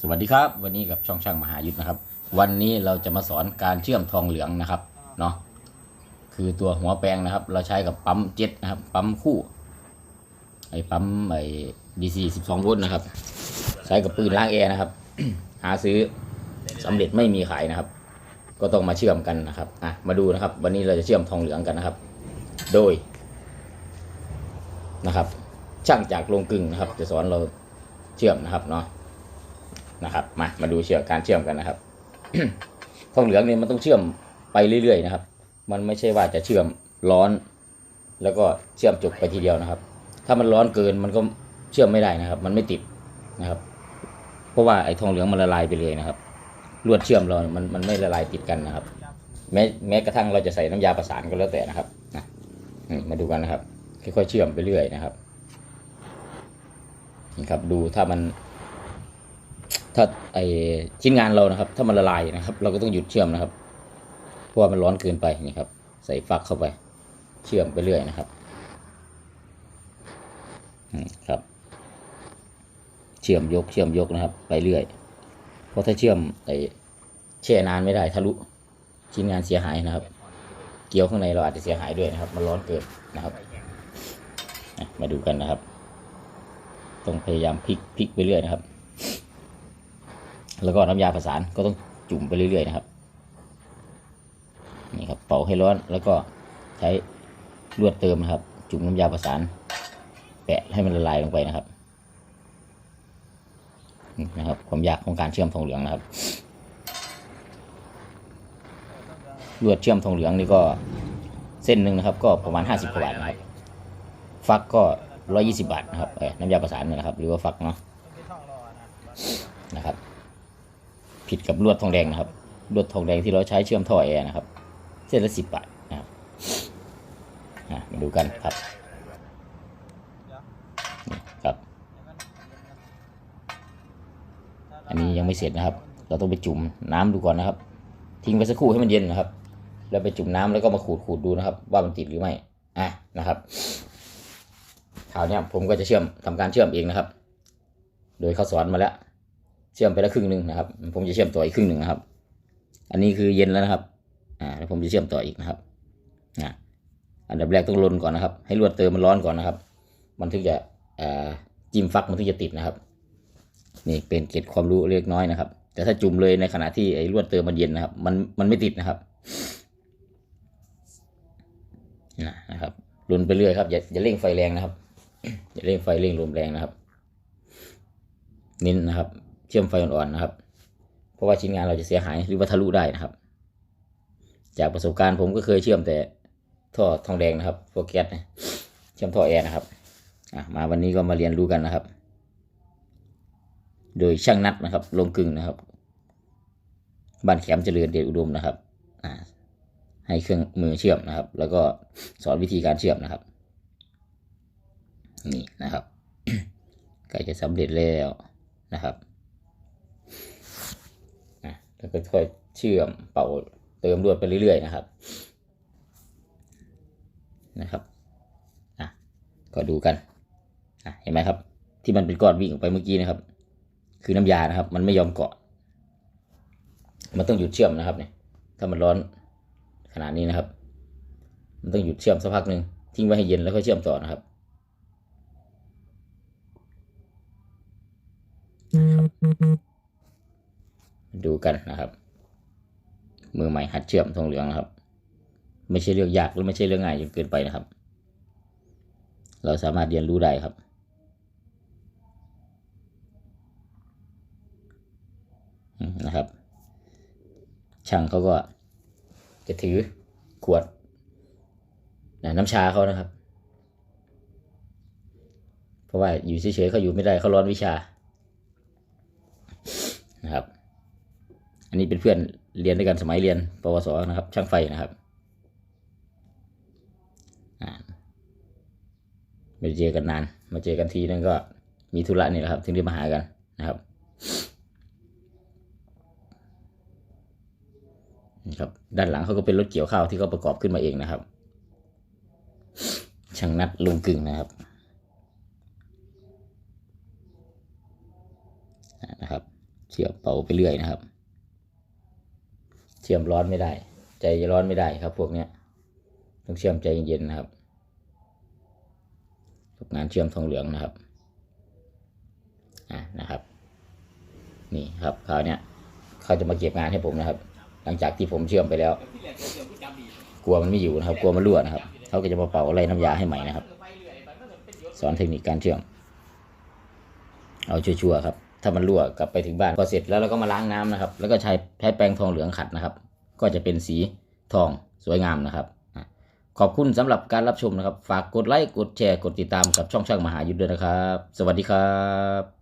สวัสดีครับ วันนี้กับช่องช่างมหายุทธนะครับ วันนี้เราจะมาสอนการเชื่อมทองเหลืองนะครับเนาะคือตัวหัวแปลงนะครับ เราใช้กับปั๊มเจ็ตนะครับ ปั๊มคู่ไอ้ปั๊มไอ้ดีซีสิบสองโวลต์นะครับ ใช้กับปืนล้างแอร์นะครับ หาซื้อสำเร็จไม่มีขายนะครับ ก็ต้องมาเชื่อมกันนะครับอะมาดูนะครับ วันนี้เราจะเชื่อมทองเหลืองกันนะครับ โดยนะครับ ช่างจากโรงกลึงนะครับ จะสอนเราเชื่อมนะครับเนาะ นะครับ มามาดูเชื่อมการเชื่อมกันนะครับทองเหลืองเนี่ยมันต้องเชื่อมไปเรื่อยๆนะครับ มันไม่ใช่ว่าจะเชื่อมร้อน แล้วก็เชื่อมจบไปทีเดียวนะครับ ถ้ามันร้อนเกินมันก็เชื่อมไม่ได้นะครับ มันไม่ติดนะครับ เพราะว่าไอ้ทองเหลืองมันละลายไปเลยนะครับลวดเชื่อมเรา มัน มันไม่ละลายติดกันนะครับ แม้ แม้กระทั่งเราจะใส่น้ำยาประสานก็แล้วแต่นะครับนะอืมมาดูกันนะครับ ค่อยๆเชื่อมไปเรื่อยนะครับ นี่ครับ ดูถ้ามัน ถ้าไอชิ้นงานเรานะครับ ถ้ามันละลายนะครับ เราก็ต้องหยุดเชื่อมนะครับ เพราะว่ามันร้อนเกินไปนี่ครับ ใส่ฟักเข้าไป เชื่อมไปเรื่อยนะครับอืมครับ เชื่อมยกเชื่อมยกนะครับ ไปเรื่อย เพราะถ้าเชื่อมไอแช่นานไม่ได้ทะลุชิ้นงานเสียหายนะครับ เกลียวข้างในเราอาจจะเสียหายด้วยนะครับ มันร้อนเกินนะครับมาดูกันนะครับ ต้องพยายามพลิกพลิกไปเรื่อยนะครับ แล้วก็น้ำยาประสานก็ต้องจุ่มไปเรื่อยๆนะครับนี่ครับเป่าให้ร้อนแล้วก็ใช้ลวดเติมนะครับ จุ่มน้ำยาประสาน แปะให้มันละลายลงไปนะครับนี่นะครับความยากของการเชื่อมทองเหลืองนะครับลวดเชื่อมทองเหลืองนี่ก็เส้นหนึ่งนะครับ ก็ประมาณห้าสิบกว่าบาทนะครับ ฟักก็ร้อยี่สิบาทนะครับน้ำยาประสานนะครับ หรือว่าฟักเนาะนะครับ ผิดกับลวดทองแดงนะครับ ลวดทองแดงที่เราใช้เชื่อมท่อแอร์นะครับ เส้นละสิบบาทนะครับมาดูกันครับครับ อันนี้ยังไม่เสร็จนะครับ เราต้องไปจุ่มน้ำดูก่อนนะครับ ทิ้งไปสักครู่ให้มันเย็นนะครับ แล้วไปจุ่มน้ำแล้วก็มาขูดขูดดูนะครับ ว่ามันติดหรือไม่อะนะครับคราวเนี้ยผมก็จะเชื่อมทำการเชื่อมเองนะครับ โดยเขาสอนมาแล้ว เชื่อมไปแล้วครึ่งหนึ่งนะครับ ผมจะเชื่อมต่ออีกครึ่งหนึ่งนะครับ อันนี้คือเย็นแล้วนะครับ อ่าแล้วผมจะเชื่อมต่ออีกนะครับอ่าอันดับแรกต้องลนก่อนนะครับ ให้ลวดเติมมันร้อนก่อนนะครับ มันถึงจะอ่าจิ้มฟักมันถึงจะติดนะครับ นี่เป็นเกร็ดความรู้เล็กน้อยนะครับ แต่ถ้าจุ่มเลยในขณะที่ไอ้ลวดเติมมันเย็นนะครับ มันมันไม่ติดนะครับนะนะครับลนไปเรื่อยครับอย่าอย่าเร่งไฟแรงนะครับอย่าเร่งไฟเร่งลมแรงนะครับเน้นนะครับ เชื่อมไฟอ่อนๆนะครับ เพราะว่าชิ้นงานเราจะเสียหายหรือว่าทะลุได้นะครับ จากประสบการณ์ผมก็เคยเชื่อมแต่ท่อทองแดงนะครับพวกแก๊สนะเชื่อมท่อแอร์นะครับอะมาวันนี้ก็มาเรียนรู้กันนะครับ โดยช่างนัดนะครับ ลงกึ่งนะครับบ้านแขมเจริญเดชอุดมนะครับอ่าให้เครื่องมือเชื่อมนะครับ แล้วก็สอนวิธีการเชื่อมนะครับ นี่นะครับใกล้จะสำเร็จแล้วนะครับ แล้วก็ค่อยเชื่อมเป่าเติมลวดไปเรื่อยๆนะครับ นะครับอะก็ดูกันอะเห็นไหมครับ ที่มันเป็นก้อนวิ่งออกไปเมื่อกี้นะครับ คือน้ำยานะครับ มันไม่ยอมเกาะ มันต้องหยุดเชื่อมนะครับเนี่ย ถ้ามันร้อนขนาดนี้นะครับ มันต้องหยุดเชื่อมสักพักหนึ่งทิ้งไว้ให้เย็นแล้วค่อยเชื่อมต่อนะครับ ดูกันนะครับ มือใหม่หัดเชื่อมทองเหลืองนะครับ ไม่ใช่เรื่องยากหรือไม่ใช่เรื่องง่ายจนเกินไปนะครับ เราสามารถเรียนรู้ได้ครับ นะครับ ช่างเขาก็จะถือขวดนน้ำชาเขานะครับ เพราะว่าอยู่เฉยๆเขาอยู่ไม่ได้เขาร้อนวิชานะครับ อันนี้เป็นเพื่อนเรียนด้วยกันสมัยเรียน ปวสนะครับ ช่างไฟนะครับไม่ได้เจอกันนาน มาเจอกันทีนึงก็มีธุระนี่แหละครับ ถึงได้มาหากันนะครับนะครับด้านหลังเขาก็เป็นรถเกี่ยวข้าวที่เขาประกอบขึ้นมาเองนะครับ ช่างนัดลุงกึ่งนะครับนะครับเชื่อมเป่าไปเรื่อยนะครับ เชื่อมร้อนไม่ได้ ใจร้อนไม่ได้ครับ พวกเนี้ยต้องเชื่อมใจเย็นๆนะครับกับงานเชื่อมทองเหลืองนะครับอะนะครับ นี่ครับคราวเนี้ยเขาจะมาเก็บงานให้ผมนะครับ หลังจากที่ผมเชื่อมไปแล้ว กลัวมันไม่อยู่นะครับ กลัวมันรั่วนะครับ เขาก็จะมาเป่าอะไรน้ำยาให้ใหม่นะครับ สอนเทคนิคการเชื่อม เอาชัวร์ๆครับ ถ้ามันรั่วกลับไปถึงบ้านก็เสร็จแล้วเราก็มาล้างน้ำนะครับ แล้วก็ใช้ใช้แปรงทองเหลืองขัดนะครับ ก็จะเป็นสีทองสวยงามนะครับ ขอบคุณสำหรับการรับชมนะครับ ฝากกดไลค์กดแชร์กดติดตามกับช่องช่างมหายุทธด้วยนะครับ สวัสดีครับ